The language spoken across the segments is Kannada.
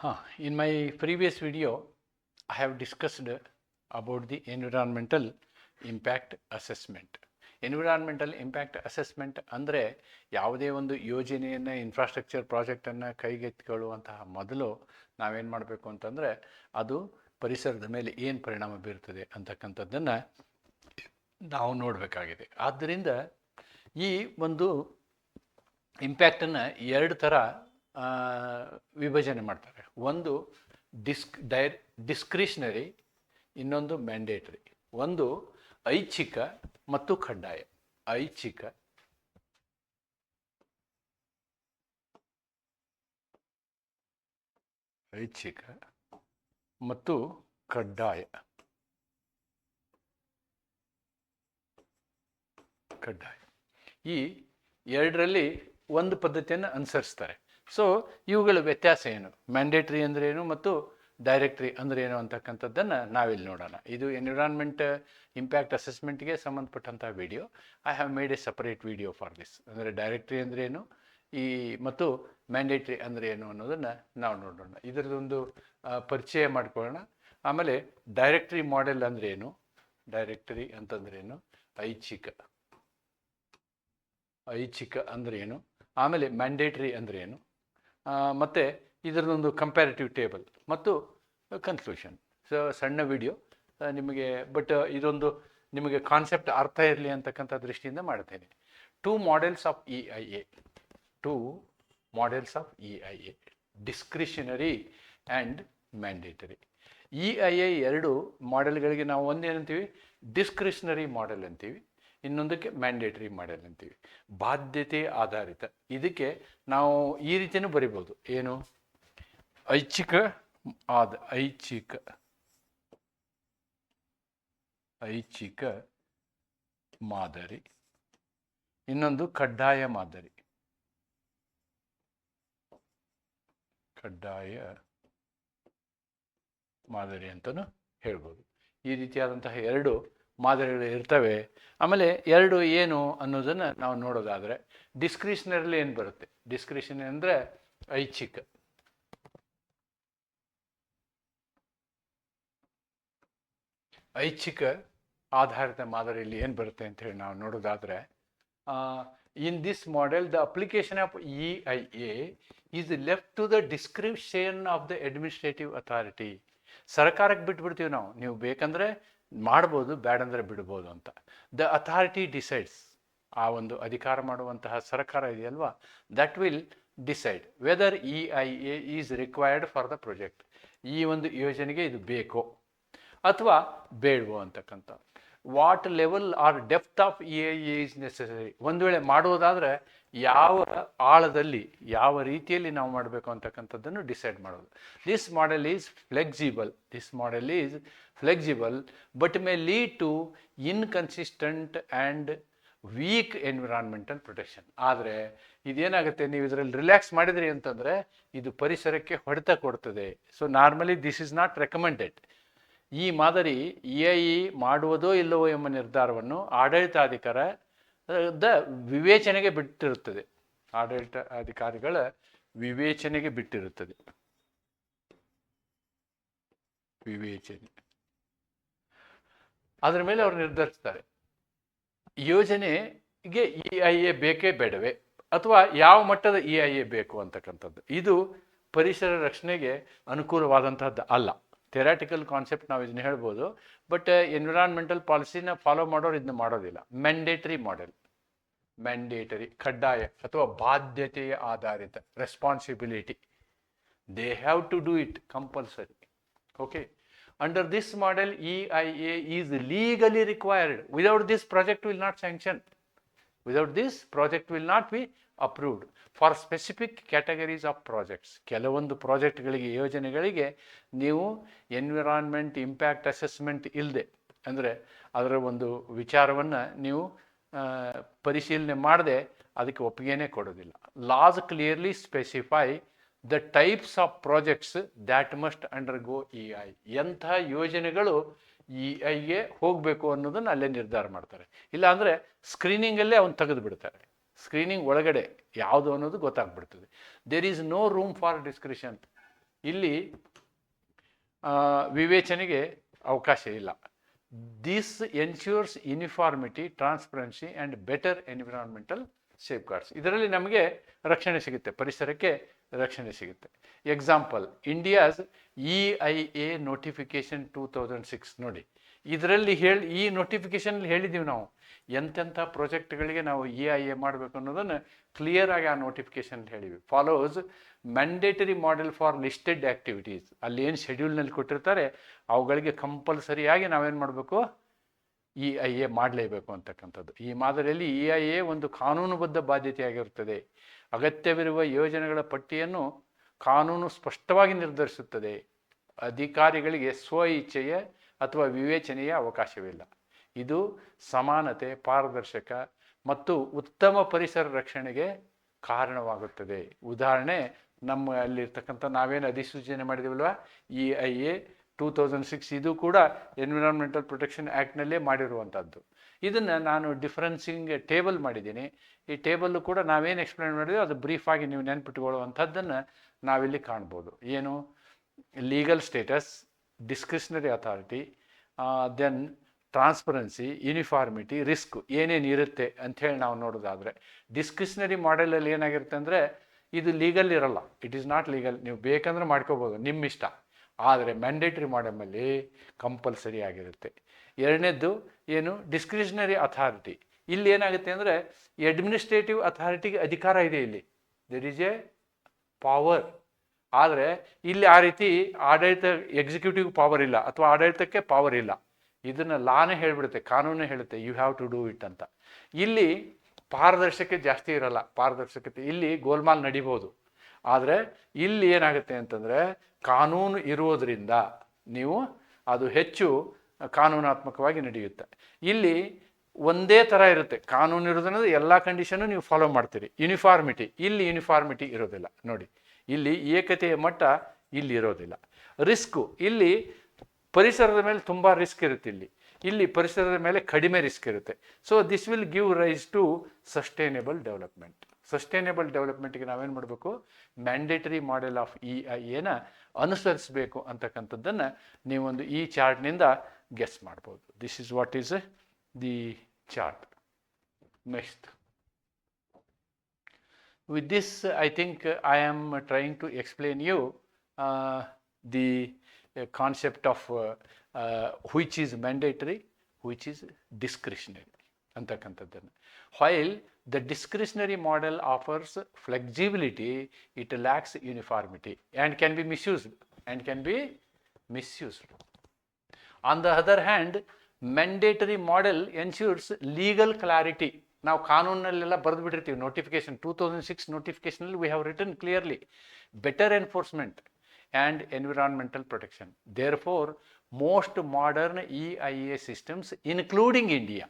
Huh. In my previous video, I have discussed about the environmental impact assessment. Environmental impact assessment ಅಂದರೆ ಯಾವುದೇ ಒಂದು ಯೋಜನೆಯನ್ನು ಇನ್ಫ್ರಾಸ್ಟ್ರಕ್ಚರ್ ಪ್ರಾಜೆಕ್ಟನ್ನು ಕೈಗೆತ್ತಿಕೊಳ್ಳುವಂತಹ ಮೊದಲು ನಾವೇನು ಮಾಡಬೇಕು ಅಂತಂದರೆ ಅದು ಪರಿಸರದ ಮೇಲೆ ಏನು ಪರಿಣಾಮ ಬೀರುತ್ತದೆ ಅಂತಕ್ಕಂಥದ್ದನ್ನು ನಾವು ನೋಡಬೇಕಾಗಿದೆ ಆದ್ದರಿಂದ ಈ ಒಂದು ಇಂಪ್ಯಾಕ್ಟನ್ನು ಎರಡು ಥರ ವಿಭಜನೆ ಮಾಡ್ತಾರೆ. ಒಂದು ಡಿಸ್ಕ್ ಡೈರ್ ಡಿಸ್ಕ್ರಿಷನರಿ, ಇನ್ನೊಂದು ಮ್ಯಾಂಡೇಟರಿ. ಒಂದು ಐಚ್ಛಿಕ ಮತ್ತು ಕಡ್ಡಾಯ. ಐಚ್ಛಿಕ ಐಚ್ಛಿಕ ಮತ್ತು ಕಡ್ಡಾಯ. ಕಡ್ಡಾಯ. ಈ ಎರಡರಲ್ಲಿ ಒಂದು ಪದ್ಧತಿಯನ್ನು ಅನುಸರಿಸ್ತಾರೆ. ಸೊ ಇವುಗಳ ವ್ಯತ್ಯಾಸ ಏನು? ಮ್ಯಾಂಡೇಟ್ರಿ ಅಂದ್ರೆ ಏನು ಮತ್ತು ಡೈರೆಕ್ಟ್ರಿ ಅಂದ್ರೆ ಏನು ಅಂತಕ್ಕಂಥದ್ದನ್ನು ನಾವಿಲ್ಲಿ ನೋಡೋಣ. ಇದು ಎನ್ವಿರಾನ್ಮೆಂಟ್ ಇಂಪ್ಯಾಕ್ಟ್ ಅಸೆಸ್ಮೆಂಟ್ಗೆ ಸಂಬಂಧಪಟ್ಟಂಥ video I have made a separate video for this ಅಂದರೆ ಡೈರೆಕ್ಟ್ರಿ ಅಂದ್ರೆ ಏನು? ಈ ಮತ್ತು ಮ್ಯಾಂಡೇಟ್ರಿ ಅಂದರೆ ಏನು ಅನ್ನೋದನ್ನು ನಾವು ನೋಡೋಣ. ಇದರದೊಂದು ಪರಿಚಯ ಮಾಡ್ಕೊಳ್ಳೋಣ. ಆಮೇಲೆ ಡೈರೆಕ್ಟ್ರಿ ಮಾಡೆಲ್ ಅಂದ್ರೆ ಏನು? ಡೈರೆಕ್ಟರಿ ಅಂತಂದ್ರೇನು ಐಚ್ಛಿಕ. ಐಚ್ಛಿಕ ಅಂದ್ರೆ ಏನು? ಆಮೇಲೆ ಮ್ಯಾಂಡೇಟ್ರಿ ಅಂದ್ರೆ ಏನು? ಆ, ಮತ್ತೆ ಇದರದೊಂದು ಕಂಪ್ಯಾರಿಟಿವ್ ಟೇಬಲ್ ಮತ್ತು ಕನ್ಕ್ಲೂಷನ್ ಸೊ ಸಣ್ಣ ವಿಡಿಯೋ ನಿಮಗೆ ಬಟ್ ಇದೊಂದು ನಿಮಗೆ ಕಾನ್ಸೆಪ್ಟ್ ಅರ್ಥ ಇರಲಿ ಅಂತಕ್ಕಂಥ ದೃಷ್ಟಿಯಿಂದ ಮಾಡ್ತೇನೆ two models of E I A two models of E I A discretionary and mandatory E I A ಎರಡು ಮಾಡೆಲ್ಗಳಿಗೆ ನಾವು ಒಂದೇನಂತೀವಿ? ಡಿಸ್ಕ್ರಿಷನರಿ ಮಾಡೆಲ್ ಅಂತೀವಿ. ಇನ್ನೊಂದಕ್ಕೆ ಮ್ಯಾಂಡೇಟರಿ ಮಾಡೆಲ್ ಅಂತೀವಿ. ಬಾಧ್ಯತೆ ಆಧಾರಿತ. ಇದಕ್ಕೆ ನಾವು ಈ ರೀತಿಯೂ ಬರಿಬೋದು. ಏನು? ಐಚ್ಛಿಕ ಆದ, ಐಚ್ಛಿಕ ಐಚ್ಛಿಕ ಮಾದರಿ. ಇನ್ನೊಂದು ಕಡ್ಡಾಯ ಮಾದರಿ. ಕಡ್ಡಾಯ ಮಾದರಿ ಅಂತಲೂ ಹೇಳ್ಬೋದು. ಈ ರೀತಿಯಾದಂತಹ ಎರಡು ಮಾದರಿಗಳು ಇರ್ತವೆ. ಆಮೇಲೆ ಎರಡು ಏನು ಅನ್ನೋದನ್ನು ನಾವು ನೋಡೋದಾದರೆ ಡಿಸ್ಕ್ರಿಷನರಲ್ಲಿ ಏನು ಬರುತ್ತೆ? ಡಿಸ್ಕ್ರಿಷನ್ ಅಂದರೆ ಐಚ್ಛಿಕ. ಐಚ್ಛಿಕ ಆಧಾರಿತ ಮಾದರಿಯಲ್ಲಿ ಏನು ಬರುತ್ತೆ ಅಂತ ಹೇಳಿ ನಾವು ನೋಡೋದಾದರೆ in this model the application of E I A is left to the description of the administrative authority ಸರ್ಕಾರಕ್ಕೆ ಬಿಟ್ಬಿಡ್ತೀವಿ ನಾವು. ನೀವು ಬೇಕಂದ್ರೆ ಮಾಡ್ಬೋದು, ಬ್ಯಾಡಂದ್ರೆ ಬಿಡ್ಬೋದು ಅಂತ. ದ ಅಥಾರಿಟಿ ಡಿಸೈಡ್ಸ್ ಆ ಒಂದು ಅಧಿಕಾರ ಮಾಡುವಂತಹ ಸರ್ಕಾರ ಇದೆಯಲ್ವಾ? That will decide whether E I A is required for the project ಈ ಒಂದು ಯೋಜನೆಗೆ ಇದು ಬೇಕೋ ಅಥವಾ ಬೇಡವೋ ಅಂತಕ್ಕಂಥ. What level or depth of E I is necessary ಒಂದು ವೇಳೆ ಮಾಡೋದಾದರೆ ಯಾವ ಆಳದಲ್ಲಿ ಯಾವ ರೀತಿಯಲ್ಲಿ ನಾವು ಮಾಡಬೇಕು ಅಂತಕ್ಕಂಥದ್ದನ್ನು ಡಿಸೈಡ್ ಮಾಡೋದು. This model is flexible this model is flexible but may lead to inconsistent and weak environmental protection ಆದರೆ ಇದೇನಾಗುತ್ತೆ? ನೀವು ಇದರಲ್ಲಿ ರಿಲ್ಯಾಕ್ಸ್ ಮಾಡಿದ್ರಿ ಅಂತಂದರೆ ಇದು ಪರಿಸರಕ್ಕೆ ಹೊಡೆತ ಕೊಡ್ತದೆ. So normally this is not recommended ಈ ಮಾದರಿ ಇ ಐ ಮಾಡುವುದೋ ಇಲ್ಲವೋ ಎಂಬ ನಿರ್ಧಾರವನ್ನು ಆಡಳಿತಾಧಿಕಾರ ದ ವಿವೇಚನೆಗೆ ಬಿಟ್ಟಿರುತ್ತದೆ. ಆಡಳಿತ ಅಧಿಕಾರಿಗಳ ವಿವೇಚನೆಗೆ ಬಿಟ್ಟಿರುತ್ತದೆ. ವಿವೇಚನೆ. ಅದರ ಮೇಲೆ ಅವರು ನಿರ್ಧರಿಸ್ತಾರೆ. ಯೋಜನೆಗೆ ಇ ಐ ಎ ಬೇಕೇ ಬೇಡವೇ? ಅಥವಾ ಯಾವ ಮಟ್ಟದ ಇ ಐ ಎ ಬೇಕು ಅಂತಕ್ಕಂಥದ್ದು? ಇದು ಪರಿಸರ ರಕ್ಷಣೆಗೆ ಅನುಕೂಲವಾದಂತಹದ್ದು ಅಲ್ಲ. ಥೆರಾಟಿಕಲ್ ಕಾನ್ಸೆಪ್ಟ್ ನಾವು ಇದನ್ನ ಹೇಳ್ಬೋದು ಬಟ್ ಎನ್ವಿರಾನ್ಮೆಂಟಲ್ ಪಾಲಿಸಿನ ಫಾಲೋ ಮಾಡೋರು ಇದನ್ನ ಮಾಡೋದಿಲ್ಲ. ಮ್ಯಾಂಡೇಟರಿ ಮಾಡೆಲ್ ಮ್ಯಾಂಡೇಟರಿ ಕಡ್ಡಾಯ ಅಥವಾ ಬಾಧ್ಯತೆಯ ಆಧಾರಿತ responsibility they have to do it compulsory okay under this model E I A is legally required without this project will not sanction without this project will not be approved for specific categories of projects ಕೆಲವೊಂದು ಪ್ರಾಜೆಕ್ಟ್ಗಳಿಗೆ ಯೋಜನೆಗಳಿಗೆ ನೀವು ಎನ್ವಿರಾನ್ಮೆಂಟ್ ಇಂಪ್ಯಾಕ್ಟ್ ಅಸೆಸ್ಮೆಂಟ್ ಇಲ್ಲದೆ ಅಂದರೆ ಅದರ ಒಂದು ವಿಚಾರವನ್ನು ನೀವು ಪರಿಶೀಲನೆ ಮಾಡದೆ ಅದಕ್ಕೆ ಒಪ್ಪಿಗೆನೇ ಕೊಡೋದಿಲ್ಲ. Laws clearly specify the types of projects that must undergo E I ಎಂಥ ಯೋಜನೆಗಳು ಇ ಐಗೆ ಹೋಗಬೇಕು ಅನ್ನೋದನ್ನು ಅಲ್ಲೇ ನಿರ್ಧಾರ ಮಾಡ್ತಾರೆ. ಇಲ್ಲಾಂದರೆ ಸ್ಕ್ರೀನಿಂಗಲ್ಲೇ ಅವನು ತೆಗೆದು ಬಿಡ್ತಾರೆ ಸ್ಕ್ರೀನಿಂಗ್ ಒಳಗಡೆ ಯಾವುದು ಅನ್ನೋದು ಗೊತ್ತಾಗ್ಬಿಡ್ತದೆ. There is no room for discretion ಇಲ್ಲಿ ವಿವೇಚನೆಗೆ ಅವಕಾಶ ಇಲ್ಲ. This ensures uniformity transparency and better environmental safeguards ಇದರಲ್ಲಿ ನಮಗೆ ರಕ್ಷಣೆ ಸಿಗುತ್ತೆ. ಪರಿಸರಕ್ಕೆ ರಕ್ಷಣೆ ಸಿಗುತ್ತೆ. Example India's E I A notification two thousand six ನೋಡಿ. ಇದರಲ್ಲಿ ಹೇಳಿ, ಈ ನೋಟಿಫಿಕೇಶನ್ ಹೇಳಿದ್ದೀವಿ ನಾವು. ಎಂತೆಂಥ ಪ್ರಾಜೆಕ್ಟ್ಗಳಿಗೆ ನಾವು ಇ ಐ ಎ ಮಾಡಬೇಕು ಅನ್ನೋದನ್ನು ಕ್ಲಿಯರ್ ಆಗಿ ಆ notification ಹೇಳಿವಿ follows mandatory model for listed activities ಅಲ್ಲಿ ಏನು ಶೆಡ್ಯೂಲ್ನಲ್ಲಿ ಕೊಟ್ಟಿರ್ತಾರೆ, ಅವುಗಳಿಗೆ ಕಂಪಲ್ಸರಿಯಾಗಿ ನಾವೇನು ಮಾಡಬೇಕು? ಇ ಐ ಎ ಮಾಡಲೇಬೇಕು ಅಂತಕ್ಕಂಥದ್ದು. ಈ ಮಾದರಿಯಲ್ಲಿ ಇ ಐ ಎ ಒಂದು ಕಾನೂನುಬದ್ಧ ಬಾಧ್ಯತೆಯಾಗಿರುತ್ತದೆ. ಅಗತ್ಯವಿರುವ ಯೋಜನೆಗಳ ಪಟ್ಟಿಯನ್ನು ಕಾನೂನು ಸ್ಪಷ್ಟವಾಗಿ ನಿರ್ಧರಿಸುತ್ತದೆ. ಅಧಿಕಾರಿಗಳಿಗೆ ಸ್ವ ಇಚ್ಛೆಯ ಅಥವಾ ವಿವೇಚನೆಯ ಅವಕಾಶವಿಲ್ಲ. ಇದು ಸಮಾನತೆ, ಪಾರದರ್ಶಕ ಮತ್ತು ಉತ್ತಮ ಪರಿಸರ ರಕ್ಷಣೆಗೆ ಕಾರಣವಾಗುತ್ತದೆ. ಉದಾಹರಣೆ, ನಮ್ಮ ಅಲ್ಲಿರ್ತಕ್ಕಂಥ ನಾವೇನು ಅಧಿಸೂಚನೆ ಮಾಡಿದೀವಲ್ವ? E I A two thousand six ಇದು ಕೂಡ ಎನ್ವಿರಾನ್ಮೆಂಟಲ್ ಪ್ರೊಟೆಕ್ಷನ್ ಆ್ಯಕ್ಟ್ನಲ್ಲೇ ಮಾಡಿರುವಂಥದ್ದು ಇದನ್ನು ನಾನು ಡಿಫ್ರೆನ್ಸಿಂಗ್ ಟೇಬಲ್ ಮಾಡಿದ್ದೀನಿ. ಈ ಟೇಬಲ್ಲು ಕೂಡ ನಾವೇನು ಎಕ್ಸ್ಪ್ಲೈನ್ ಮಾಡಿದ್ವಿ, ಅದು ಬ್ರೀಫಾಗಿ ನೀವು ನೆನ್ಪಿಟ್ಕೊಳ್ಳುವಂಥದ್ದನ್ನು ನಾವಿಲ್ಲಿ ಕಾಣ್ಬೋದು. ಏನು? Legal status discretionary authority then transparency uniformity risk ಏನೇನು ಇರುತ್ತೆ ಅಂಥೇಳಿ ನಾವು ನೋಡೋದಾದರೆ ಡಿಸ್ಕ್ರಿಷನರಿ ಮಾಡೆಲಲ್ಲಿ ಏನಾಗಿರುತ್ತೆ ಅಂದರೆ, ಇದು ಲೀಗಲ್ ಇರಲ್ಲ. ಇಟ್ ಈಸ್ ನಾಟ್ ಲೀಗಲ್ ನೀವು ಬೇಕಂದ್ರೆ ಮಾಡ್ಕೋಬೋದು. ನಿಮ್ಮ ಇಷ್ಟ ಆದರೆ ಮ್ಯಾಂಡೇಟ್ರಿ ಮಾಡಮಲ್ಲಿ ಕಂಪಲ್ಸರಿ ಆಗಿರುತ್ತೆ. ಎರಡನೇದ್ದು ಏನು? ಡಿಸ್ಕ್ರಿಷನರಿ ಅಥಾರಿಟಿ ಇಲ್ಲಿ ಏನಾಗುತ್ತೆ ಅಂದರೆ ಅಡ್ಮಿನಿಸ್ಟ್ರೇಟಿವ್ ಅಥಾರಿಟಿಗೆ ಅಧಿಕಾರ ಇದೆ ಇಲ್ಲಿ. ದರ್ ಈಸ್ ಎ ಪವರ್ ಆದರೆ ಇಲ್ಲಿ ಆ ರೀತಿ ಆಡಳಿತ ಎಕ್ಸಿಕ್ಯೂಟಿವ್ ಪವರ್ ಇಲ್ಲ ಅಥವಾ ಆಡಳಿತಕ್ಕೆ ಪವರ್ ಇಲ್ಲ. ಇದನ್ನು ಲಾನೇ ಹೇಳಿಬಿಡುತ್ತೆ, ಕಾನೂನೇ ಹೇಳುತ್ತೆ you have to do it ಅಂತ. ಇಲ್ಲಿ ಪಾರದರ್ಶಕತೆ ಜಾಸ್ತಿ ಇರಲ್ಲ, ಪಾರದರ್ಶಕತೆ. ಇಲ್ಲಿ ಗೋಲ್ಮಾಲ್ ನಡಿಬೋದು. ಆದರೆ ಇಲ್ಲಿ ಏನಾಗುತ್ತೆ ಅಂತಂದರೆ ಕಾನೂನು ಇರುವುದರಿಂದ ನೀವು ಅದು ಹೆಚ್ಚು ಕಾನೂನಾತ್ಮಕವಾಗಿ ನಡೆಯುತ್ತೆ. ಇಲ್ಲಿ ಒಂದೇ ಥರ ಇರುತ್ತೆ. ಕಾನೂನು ಇರೋದ್ರಿಂದ ಎಲ್ಲ ಕಂಡೀಷನ್ನು ನೀವು ಫಾಲೋ ಮಾಡ್ತೀರಿ. ಯೂನಿಫಾರ್ಮಿಟಿ ಇಲ್ಲಿ ಯೂನಿಫಾರ್ಮಿಟಿ ಇರೋದಿಲ್ಲ. ನೋಡಿ, ಇಲ್ಲಿ ಏಕತೆಯ ಮಟ್ಟ ಇಲ್ಲಿ ಇರೋದಿಲ್ಲ. ರಿಸ್ಕು ಇಲ್ಲಿ ಪರಿಸರದ ಮೇಲೆ ತುಂಬ ರಿಸ್ಕ್ ಇರುತ್ತೆ ಇಲ್ಲಿ. ಇಲ್ಲಿ ಪರಿಸರದ ಮೇಲೆ ಕಡಿಮೆ ರಿಸ್ಕ್ ಇರುತ್ತೆ. So this will give rise to sustainable development sustainable ಡೆವಲಪ್ಮೆಂಟ್ಗೆ ನಾವೇನು ಮಾಡಬೇಕು mandatory model of E I ಎನ ಅನುಸರಿಸಬೇಕು ಅಂತಕ್ಕಂಥದ್ದನ್ನು ನೀವೊಂದು ಈ ಚಾರ್ಟ್ನಿಂದ ಗೆಸ್ ಮಾಡ್ಬೋದು this is what is the chart next with this i think uh, i am uh, trying to explain you uh, the uh, concept of uh, uh, which is mandatory which is discretionary ಅಂತಕ್ಕಂಥದ್ದನ್ನು while the discretionary model offers flexibility it lacks uniformity and can be misused and can be misused on the other hand mandatory model ensures legal clarity ನಾವು ಕಾನೂನಲ್ಲೆಲ್ಲ ಬರೆದು ಬಿಟ್ಟಿರ್ತೀವಿ notification two thousand six ನೋಟಿಫಿಕೇಶನಲ್ಲಿ we have written clearly better enforcement and environmental protection therefore most modern E I A systems including India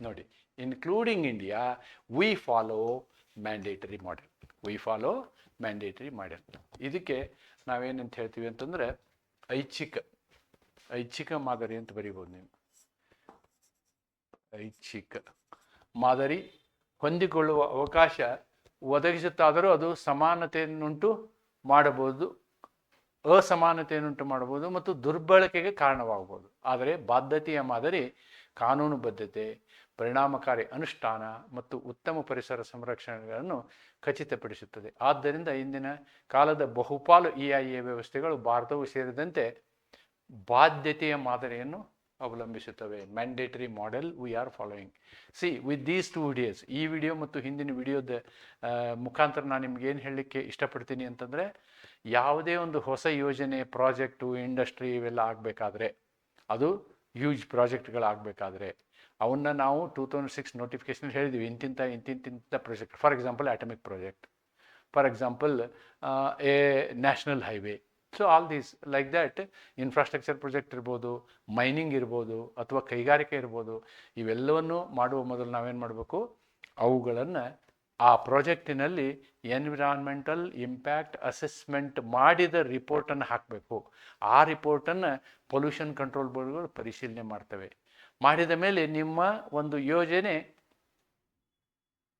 ನೋಡಿ including India we follow mandatory model we follow mandatory model ಇದಕ್ಕೆ ನಾವೇನಂತ ಹೇಳ್ತೀವಿ ಅಂತಂದರೆ ಐಚ್ಛಿಕ ಐಚ್ಛಿಕ ಮಾದರಿ ಅಂತ ಬರಿಬೋದು ನೀವು. ಐಚ್ಛಿಕ ಮಾದರಿ ಹೊಂದಿಕೊಳ್ಳುವ ಅವಕಾಶ ಒದಗಿಸುತ್ತಾದರೂ ಅದು ಸಮಾನತೆಯನ್ನುಂಟು ಮಾಡಬಹುದು, ಅಸಮಾನತೆಯನ್ನುಂಟು ಮಾಡಬಹುದು ಮತ್ತು ದುರ್ಬಳಕೆಗೆ ಕಾರಣವಾಗಬಹುದು. ಆದರೆ ಬಾಧ್ಯತೆಯ ಮಾದರಿ ಕಾನೂನುಬದ್ಧತೆ, ಪರಿಣಾಮಕಾರಿ ಅನುಷ್ಠಾನ ಮತ್ತು ಉತ್ತಮ ಪರಿಸರ ಸಂರಕ್ಷಣೆಗಳನ್ನು ಖಚಿತಪಡಿಸುತ್ತದೆ. ಆದ್ದರಿಂದ ಇಂದಿನ ಕಾಲದ ಬಹುಪಾಲು ಇ ಐ ಎ ವ್ಯವಸ್ಥೆಗಳು ಭಾರತವು ಸೇರಿದಂತೆ ಬಾಧ್ಯತೆಯ ಮಾದರಿಯನ್ನು ಅವಲಂಬಿಸುತ್ತವೆ. Mandatory model we are following see with these two videos ಈ ವಿಡಿಯೋ ಮತ್ತು ಹಿಂದಿನ ವಿಡಿಯೋದ ಮುಖಾಂತರ ನಾನು ನಿಮ್ಗೆ ಏನು ಹೇಳಲಿಕ್ಕೆ ಇಷ್ಟಪಡ್ತೀನಿ ಅಂತಂದರೆ, ಯಾವುದೇ ಒಂದು ಹೊಸ ಯೋಜನೆ ಪ್ರಾಜೆಕ್ಟು ಇಂಡಸ್ಟ್ರಿ ಇವೆಲ್ಲ ಆಗಬೇಕಾದ್ರೆ ಅದು ಹ್ಯೂಜ್ ಪ್ರಾಜೆಕ್ಟ್ಗಳಾಗಬೇಕಾದ್ರೆ ಅವನ್ನ ನಾವು ಟೂ ತೌಸಂಡ್ ಸಿಕ್ಸ್ ನೋಟಿಫಿಕೇಶನ್ ಹೇಳಿದ್ವಿ. ಇಂತಿಂಥ ಇಂತಿಂತಿಂಥ project for example atomic project for example a national highway so all these like that infrastructure project ಇರ್ಬೋದು ಮೈನಿಂಗ್ ಇರ್ಬೋದು, ಅಥವಾ ಕೈಗಾರಿಕೆ ಇರ್ಬೋದು, ಇವೆಲ್ಲವನ್ನು ಮಾಡುವ ಮೊದಲು ನಾವೇನು ಮಾಡಬೇಕು? ಅವುಗಳನ್ನು ಆ ಪ್ರಾಜೆಕ್ಟಿನಲ್ಲಿ ಎನ್ವಿರಾನ್ಮೆಂಟಲ್ ಇಂಪ್ಯಾಕ್ಟ್ ಅಸೆಸ್ಮೆಂಟ್ ಮಾಡಿದ ರಿಪೋರ್ಟನ್ನು ಹಾಕಬೇಕು. ಆ ರಿಪೋರ್ಟನ್ನು ಪೊಲ್ಯೂಷನ್ ಕಂಟ್ರೋಲ್ ಬೋರ್ಡ್ಗಳು ಪರಿಶೀಲನೆ ಮಾಡ್ತವೆ. ಮಾಡಿದ ಮೇಲೆ ನಿಮ್ಮ ಒಂದು ಯೋಜನೆ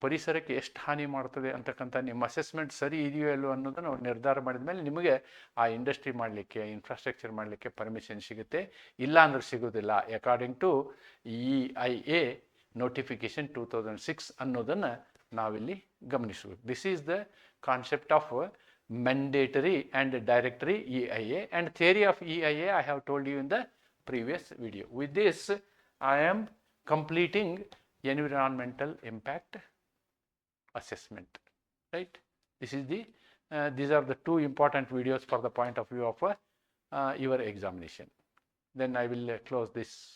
ಪರಿಸರಕ್ಕೆ ಎಷ್ಟು ಹಾನಿ ಮಾಡ್ತದೆ ಅಂತಕ್ಕಂಥ ನಿಮ್ಮ ಅಸೆಸ್ಮೆಂಟ್ ಸರಿ ಇದೆಯೋ ಇಲ್ಲೋ ಅನ್ನೋದನ್ನು ನಿರ್ಧಾರ ಮಾಡಿದ ಮೇಲೆ ನಿಮಗೆ ಆ ಇಂಡಸ್ಟ್ರಿ ಮಾಡಲಿಕ್ಕೆ ಇನ್ಫ್ರಾಸ್ಟ್ರಕ್ಚರ್ ಮಾಡಲಿಕ್ಕೆ ಪರ್ಮಿಷನ್ ಸಿಗುತ್ತೆ. ಇಲ್ಲ ಅಂದ್ರೆ ಸಿಗೋದಿಲ್ಲ. According to E I A notification two thousand six ಅನ್ನೋದನ್ನು ನಾವಿಲ್ಲಿ ಗಮನಿಸಬೇಕು this is the concept of mandatory and directory EIA and theory of EIA I have told you in the previous video. With this, I am completing environmental impact assessment, right? This is the, uh, these are the two important videos for the point of view of uh, uh, your examination. Then I will uh, close this